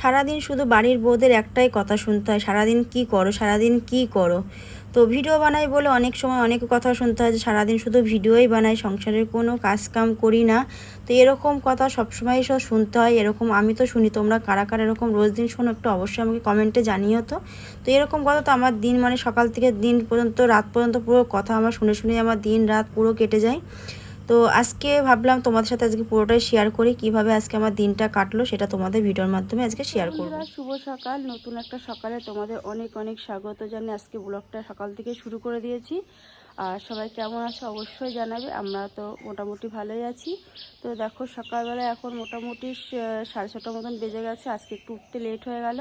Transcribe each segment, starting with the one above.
সারাদিন শুধু বাড়ির বউদের একটাই কথা শুনতে হয়, সারাদিন কি করো, সারাদিন কি করো? তো ভিডিও বানাই বলে অনেক সময় অনেক কথা শুনতে হয় যে সারাদিন শুধু ভিডিওই বানাই, সংসারের কোনো কাজ কাম করি না। তো এরকম কথা সবসময় সব শুনতে হয়, এরকম আমি তো শুনি, তোমরা কারা কারা এরকম রোজ দিন শোনো একটু অবশ্যই আমাকে কমেন্টে জানিও তো। তো এরকম কথা তো আমার দিন মানে সকাল থেকে দিন পর্যন্ত, রাত পর্যন্ত পুরো কথা আমার শুনে শুনে আমার দিন রাত পুরো কেটে যায়। তো আজকে ভাবলাম তোমাদের সাথে আজকে পুরোটাই শেয়ার করি কীভাবে আজকে আমার দিনটা কাটলো সেটা তোমাদের ভিডিওর মাধ্যমে আজকে শেয়ার করব। শুভ সকাল। নতুন একটা সকালে তোমাদের অনেক অনেক স্বাগত জানিয়ে আজকে ব্লগটা সকাল থেকে শুরু করে দিয়েছি। আর সবাই কেমন আছে অবশ্যই জানাবে আমরা তো মোটামুটি ভালোই আছি। তো দেখো সকালবেলা এখন মোটামুটি সাড়ে ছটার মতন বেজে গেছে আজকে একটু উঠতে লেট হয়ে গেল।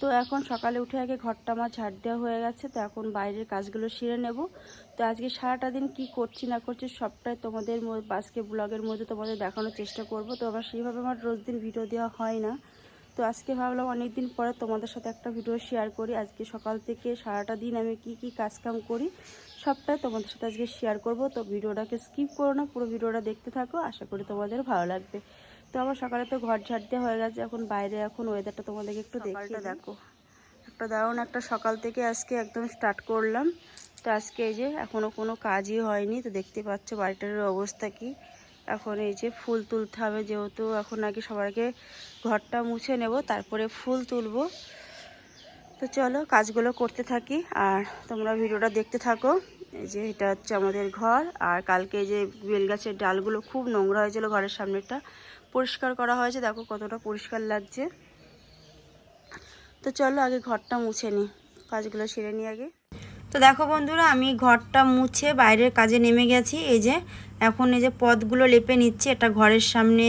তো এখন সকালে উঠে আগে ঘরটা আমার ঝাড় দেওয়া হয়ে গেছে, তো এখন বাইরের কাজগুলো সেরে নেব। তো আজকে সারাটা দিন কি করছি না করছি সবটাই তোমাদের আজকে ব্লগের মধ্যে তোমাদের দেখানোর চেষ্টা করব। তো আবার সেইভাবে আমার রোজ দিন ভিডিও দেওয়া হয় না। তো আজকে ভাবলাম অনেক দিন পরে তোমাদের সাথে একটা ভিডিও শেয়ার করি। আজকে সকাল থেকে সারাটা দিন আমি কি কি কাজকাম করি সবটাই তোমাদের সাথে আজকে শেয়ার করব। তো ভিডিওটাকে স্কিপ করো না, পুরো ভিডিওটা দেখতে থাকো। আশা করি তোমাদের ভালো লাগবে। তো আমার সকালে তো ঘর ঝাড় দেওয়া হয়ে গেছে। এখন বাইরে এখন ওয়েদারটা তোমাদেরকে একটু দেখিয়ে দেখো। একটা দারুণ একটা সকাল থেকে আজকে একদম স্টার্ট করলাম। তো আজকে এই যে এখনও কোনো কাজই হয়নি তো দেখতে পাচ্ছ বাড়িটার অবস্থা কি। এখন এই যে ফুল তুলতে হবে যেহেতু এখন আগে সবার আগে ঘরটা মুছে নেব তারপরে ফুল তুলবো। তো চলো কাজগুলো করতে থাকি আর তোমরা ভিডিওটা দেখতে থাকো। এই যে এটা হচ্ছে আমাদের ঘর আর কালকে এই যে বেলগাছের ডালগুলো খুব নোংরা হয়েছিল ঘরের সামনেটা পরিষ্কার করা হয়েছে। দেখো কতটা পরিষ্কার লাগছে। তো চলো আগে ঘরটা মুছে নিই কাজগুলো সেরে নিই আগে। তো দেখো বন্ধুরা, আমি ঘরটা মুছে বাইরের কাজে নেমে গেছি। এই যে, এখন এই যে পথগুলো লেপে নিচ্ছি এটা ঘরের সামনে,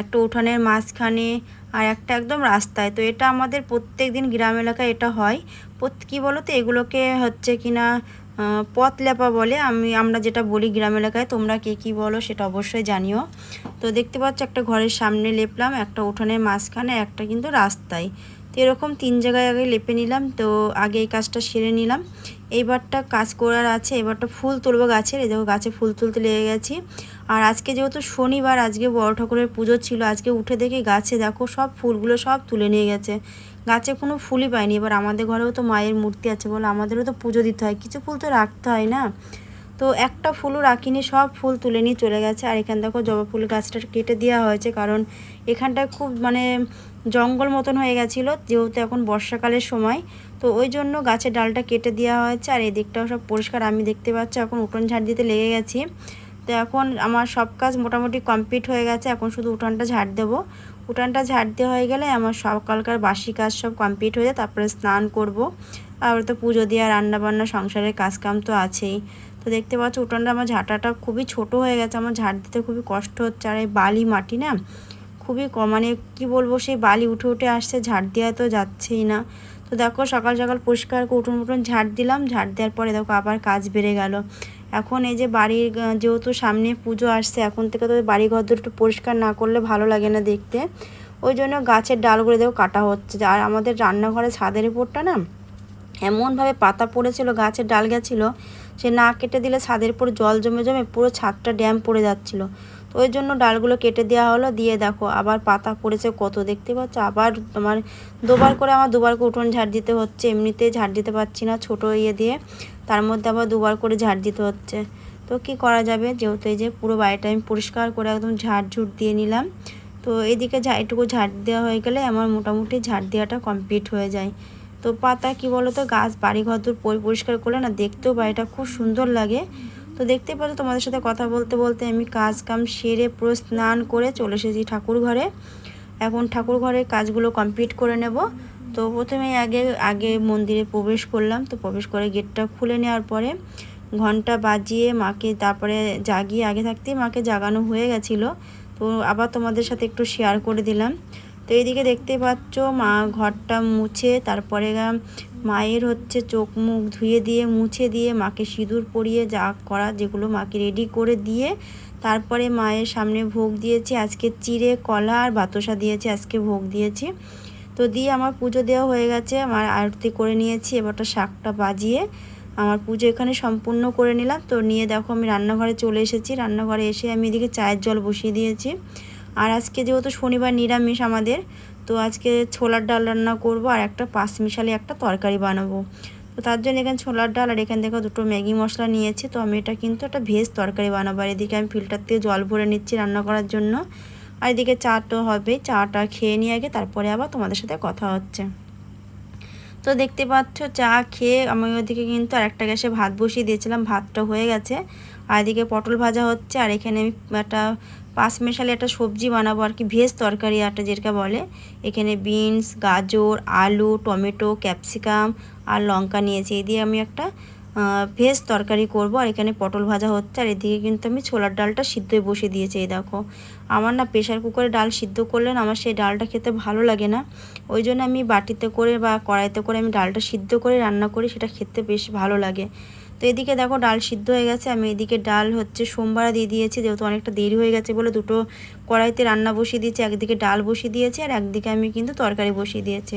একটা উঠানের মাঝখানে আর একটা একদম রাস্তায়। তো এটা আমাদের প্রত্যেক দিন গ্রাম এলাকায় এটা হয়। কী বলো তো এগুলোকে হচ্ছে কিনা পথ লেপা বলে আমি, আমরা যেটা বলি গ্রাম এলাকায়, তোমরা কে কী বলো সেটা অবশ্যই জানিও। তো দেখতে পাচ্ছ একটা ঘরের সামনে লেপলাম, একটা উঠোনের মাঝখানে, একটা কিন্তু রাস্তায়। তো এরকম তিন জায়গায় আগে লেপে নিলাম, তো আগে এই কাজটা সেরে নিলাম। এইবারটা কাজ করার আছে এবারটা ফুল তুলবো গাছের, এই দেখো গাছে ফুল তুলতে লেগে গেছি। আর আজকে যেহেতু শনিবার, আজকে বড় ঠাকুরের পুজো ছিল, আজকে উঠে দেখি গাছে দেখো সব ফুলগুলো সব তুলে নিয়ে গেছে। গাছে কোনো ফুলই পাইনি। এবার আমাদের ঘরেও তো মায়ের মূর্তি আছে বলে আমাদেরও তো পুজো দিতে হয়। কিছু ফুল তো রাখতে হয় না। তো একটা ফুলও রাখিনি, সব ফুল তুলে নিয়ে চলে গেছে। আর এখান দেখো জবা ফুল গাছটা কেটে দেওয়া হয়েছে, কারণ এখানটায় খুব মানে জঙ্গল মতন হয়ে গেছিল, যেহেতু এখন বর্ষাকালের সময়। তো ওই জন্য গাছের ডালটা কেটে দেওয়া হয়েছে। আর এই দিকটাও সব পরিষ্কার। আমি দেখতে পাচ্ছি, এখন উঠোন ঝাড় দিতে লেগে গেছি। তো এখন আমার সব কাজ মোটামুটি কমপ্লিট হয়ে গেছে, এখন শুধু উঠানটা ঝাড় দেবো। উঠানটা ঝাড় দেওয়া হয়ে গেলে আমার সকালকার বাসি কাজ সব কমপ্লিট হয়ে যায়, তারপরে স্নান করব। আর তো পুজো দেওয়া রান্না বান্না সংসারের কাজকাম তো আছেই। তো দেখতে পাচ্ছ উঠানটা আমার ঝাঁটাটা খুবই ছোট হয়ে গেছে, আমার ঝাড় দিতে খুবই কষ্ট হচ্ছে। আর এই বালি মাটি না, খুবই কম মানে কী বলব, সেই বালি উঠে উঠে আসছে, ঝাড় দেওয়া তো যাচ্ছেই না। তো দেখো সকাল সকাল পরিষ্কার করে উঠোন উঠোন ঝাড় দিলাম, ঝাড় দেওয়ার পরে দেখো আবার কাজ বেড়ে গেল। এখন এই যে বাড়ির যেহেতু সামনে পুজো আসছে, এখন থেকে তো বাড়ি ঘর দুটো একটু পরিষ্কার না করলে ভালো লাগে না দেখতে। ওই জন্য গাছের ডালগুলো দেখো কাটা হচ্ছে। আর আমাদের রান্নাঘরে ছাদের উপরটা না, এমনভাবে পাতা পড়েছিল, গাছের ডাল গেছিল, সে না কেটে দিলে ছাদের উপর জল জমে জমে পুরো ছাদটা ড্যাম পড়ে যাচ্ছিল। তো ওই জন্য ডালগুলো কেটে দেওয়া হলো, দিয়ে দেখো আবার পাতা পড়েছে কত, দেখতে পাচ্ছ? আবার তোমার দুবার করে আমার দুবার করে উঠোন ঝাড় দিতে হচ্ছে, এমনিতে ঝাড় দিতে পারছি না ছোটো ইয়ে দিয়ে, তার মধ্যে আবার দুবার করে ঝাড় দিতে হচ্ছে। তো কি করা যাবে? যেহেতু এই যে পুরো বাড়িটা আমি পরিষ্কার করে একদম ঝাড় ঝুট দিয়ে নিলাম, তো এদিকে এটুকু ঝাড় দেওয়া হয়ে গেলে আমার মোটামুটি ঝাড় দেওয়াটা কমপ্লিট হয়ে যায়। তো পাতা কি বলো তো গাছ বাড়ি ঘর দূর পরিষ্কার করলে না দেখতেও বাড়িটা খুব সুন্দর লাগে। তো দেখতে পাচ্ছ তোমাদের সাথে কথা বলতে বলতে আমি কাজ কাম সেরে পুরো স্নান করে চলে এসেছি ঠাকুর ঘরে। এখন ঠাকুর ঘরের কাজগুলো কমপ্লিট করে নেব। তো প্রথমে আগে আগে মন্দিরে প্রবেশ করলাম। তো প্রবেশ করে গেটটা খুলে নেওয়ার পরে ঘণ্টা বাজিয়ে মাকে তারপরে জাগিয়ে আগে থাকতেই মাকে জাগানো হয়ে গেছিল। তো আবার তোমাদের সাথে একটু শেয়ার করে দিলাম। তো এইদিকে দেখতে পাচ্ছ মা ঘরটা মুছে, তারপরে মায়ের হচ্ছে চোখ মুখ ধুয়ে দিয়ে, মুছে দিয়ে মাকে সিঁদুর পরিয়ে যা করা যেগুলো মাকে রেডি করে দিয়ে তারপরে মায়ের সামনে ভোগ দিয়েছি। আজকে চিড়ে, কলা আর বাতাসা দিয়েছি, আজকে ভোগ দিয়েছি। তো দিয়ে আমার পুজো দেওয়া হয়ে গেছে। আমার আরতি করে নিয়েছি এবারটা শাকটা বাজিয়ে আমার পুজো এখানে সম্পূর্ণ করে নিলাম। তো নিয়ে দেখো আমি রান্নাঘরে চলে এসেছি। রান্নাঘরে এসে আমি এদিকে চায়ের জল বসিয়ে দিয়েছি। আর আজকে যেহেতু শনিবার নিরামিষ আমাদের তো তো আজকে ছোলার ডাল রান্না করব আর একটা পাঁচ মিশালি একটা তরকারি বানাবো। তো তার জন্য এখানে ছোলার ডাল আর এখান থেকে দুটো ম্যাগি মশলা নিয়েছি। তো আমি এটা কিন্তু একটা ভেজ তরকারি বানাবো আর এদিকে আমি ফিল্টার থেকে জল ভরে নিচ্ছি রান্না করার জন্য। আর এদিকে চাটা হবে, চাটা খেয়ে নিয়ে আগে, তারপরে আবার তোমাদের সাথে কথা হচ্ছে। তো দেখতে পাচ্ছ, চা খেয়ে আমি ওদিকে কিন্তু আর একটা গ্যাসে ভাত বসিয়ে দিয়েছিলাম, ভাতটা হয়ে গেছে। আর এদিকে পটল ভাজা হচ্ছে, আর এখানে আমি একটা পাঁচ মেশালে একটা সবজি বানাবো আর কি, ভেজ তরকারি একটা যেটা বলে। এখানে বিনস, গাজর, আলু, টমেটো, ক্যাপসিকাম আর লঙ্কা নিয়েছি। এই দিয়ে আমি একটা ভেজ তরকারি করব আর এখানে পটল ভাজা হচ্ছে। আর এদিকে কিন্তু আমি ছোলার ডালটা সিদ্ধই বসে দিয়েছি, এই দেখো। আমার না প্রেশার কুকারে ডাল সিদ্ধ করলে আমার সেই ডালটা খেতে ভালো লাগে না। ওই জন্য আমি বাটিতে করে বা কড়াইতে করে আমি ডালটা সিদ্ধ করে রান্না করি, সেটা খেতে বেশ ভালো লাগে। তো এদিকে দেখো ডাল সিদ্ধ হয়ে গেছে, আমি এদিকে ডাল হচ্ছে সোমবার দিয়ে দিয়েছি, যেহেতু অনেকটা দেরি হয়ে গেছে বলে দুটো কড়াইতে রান্না বসিয়ে দিয়েছি, একদিকে ডাল বসিয়ে দিয়েছি আর একদিকে আমি কিন্তু তরকারি বসিয়ে দিয়েছি।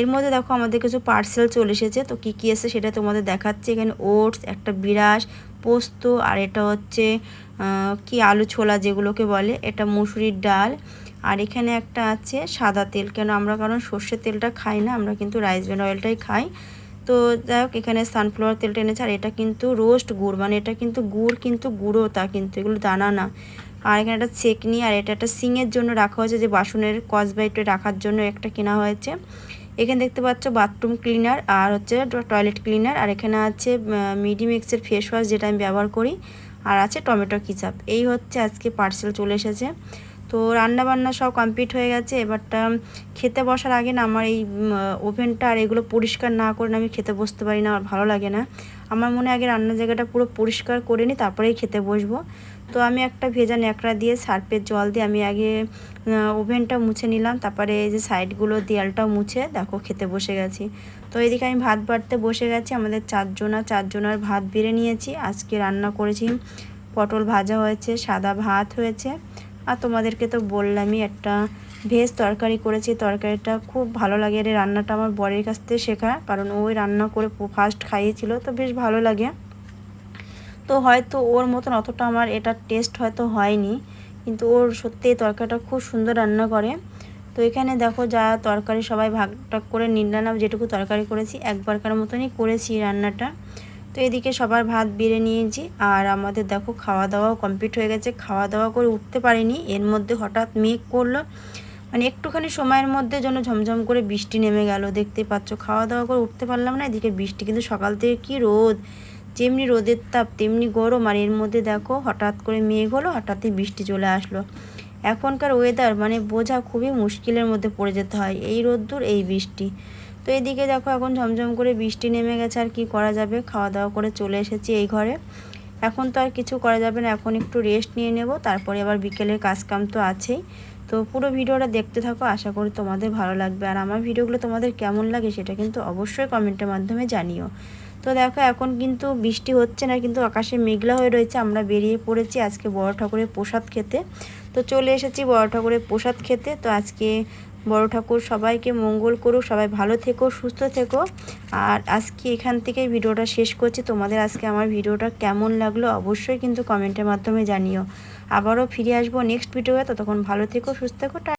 এর মধ্যে দেখো আমাদের কিছু পার্সেল চলে এসেছে, তো কী কী এসে সেটা তোমাদের দেখাচ্ছে। এখানে ওটস একটা বিরাস, পোস্ত আর এটা হচ্ছে কি আলু ছোলা যেগুলোকে বলে, এটা মুসুরির ডাল। আর এখানে একটা আছে সাদা তেল, কেন আমরা কারণ সর্ষের তেলটা খাই না, আমরা কিন্তু রাইস ব্র্যান্ড অয়েলটাই খাই। তো যাই হোক, এখানে সানফ্লাওয়ার তেলটা এনেছে আর এটা কিন্তু রোস্ট গুড় মানে এটা কিন্তু গুড় কিন্তু গুঁড়ো তা কিন্তু, এগুলো দানা না। আর এখানে একটা চেকনি আর এটা একটা সিংয়ের জন্য রাখা হয়েছে, যে বাসনের কসবাইটে রাখার জন্য একটা কেনা হয়েছে। এখানে দেখতে পাচ্ছ বাথরুম ক্লিনার আর হচ্ছে টয়লেট ক্লিনার আর এখানে আছে মিডিমিক্সের ফেস ওয়াশ যেটা আমি ব্যবহার করি, আর আছে টমেটো কিচাপ এই হচ্ছে আজকে পার্সেল চলে এসেছে। তো রান্না বান্না সব কমপ্লিট হয়ে গেছে। এবারটা খেতে বসার আগে না আমার এই ওভেনটা আর এগুলো পরিষ্কার না করে আমি খেতে বসতে পারি না আমার ভালো লাগে না। আমার মনে আগে রান্নার জায়গাটা পুরো পরিষ্কার করে নিই, তারপরেই খেতে বসবো। তো আমি একটা ভেজা ন্যাকড়া দিয়ে সার্পের জল দিয়ে আমি আগে ওভেনটা মুছে নিলাম, তারপরে এই যে সাইডগুলো দেয়ালটাও মুছে দেখো খেতে বসে গেছি। তো এদিকে আমি ভাত বাড়তে বসে গেছি, আমাদের চারজনা, চারজনার ভাত বেড়ে নিয়েছি, আজকে রান্না করেছি, পটল ভাজা হয়েছে, সাদা ভাত হয়েছে। আর তোমাদেরকে তো বললামই, একটা ভেজ তরকারি করেছি, তরকারিটা খুব ভালো লাগে এর রান্নাটা আমার বরের কাছ থেকে শেখা, কারণ ওই রান্না করে ফার্স্ট খাইয়েছিল, তো বেশ ভালো লাগে। তো হয়তো ওর মতন অতটা আমার এটা টেস্ট হয়তো হয়নি, কিন্তু ওর সত্যি তরকারিটা খুব সুন্দর রান্না করে। তো এখানে দেখো যা তরকারি সবাই ভাগটাগ করে নিলাম যেটুকু তরকারি করেছি, একবারকার মতনই করেছি রান্নাটা। তো এদিকে সবার ভাত, বেড়ে নিয়েছি। আর আমাদের দেখো খাওয়া দাওয়াও কমপ্লিট হয়ে গেছে। খাওয়া দাওয়া করে উঠতে পারিনি। এর মধ্যে হঠাৎ মেঘ করল। মানে একটুখানি সময়ের মধ্যে যেন ঝমঝম করে বৃষ্টি নেমে গেল। দেখতে পাচ্ছ খাওয়া দাওয়া করে উঠতে পারলাম না। এদিকে বৃষ্টি, কিন্তু সকাল থেকে কি রোদ? যেমনি রোদের তাপ, তেমনি গরম। আর এর মধ্যে দেখো হঠাৎ করে মেঘ হলো, হঠাৎই বৃষ্টি চলে আসলো। এখনকার ওয়েদার মানে বোঝা খুবই মুশকিলের মধ্যে পড়ে যেতে হয়। এই রোদ্দুর, এই বৃষ্টি। তো এদিকে দেখো এখন ঝমঝম করে বৃষ্টি নেমে গেছে, আর কি করা যাবে? খাওয়া দাওয়া করে চলে এসেছি এই ঘরে। এখন তো আর কিছু করা যাবে না, এখন একটু রেস্ট নিয়ে নেব, তারপরে আবার বিকেলের কাজকাম তো আছেই। তো পুরো ভিডিওটা দেখতে থাকো, আশা করি তোমাদের ভালো লাগবে। আর আমার ভিডিওগুলো তোমাদের কেমন লাগে সেটা কিন্তু অবশ্যই কমেন্টের মাধ্যমে জানিও। তো দেখো এখন কিন্তু বৃষ্টি হচ্ছে না, কিন্তু আকাশে মেঘলা হয়ে রয়েছে, আমরা বেরিয়ে পড়েছি আজকে বড় ঠাকুরের প্রসাদ খেতে। তো চলে এসেছি বড় ঠাকুরের প্রসাদ খেতে। তো আজকে বড় ঠাকুর, সবাইকে মঙ্গল করুক সবাই ভালো থেকো, সুস্থ থেকো। আর আজকে এখান থেকে ভিডিওটা শেষ করছি। তোমাদের আজকে আমার ভিডিওটা কেমন লাগল অবশ্যই কিন্তু কমেন্টের মাধ্যমে জানিও। আবারও ফিরে আসব নেক্সট ভিডিওতে, ততক্ষণ ভালো থেকো, সুস্থ থেকো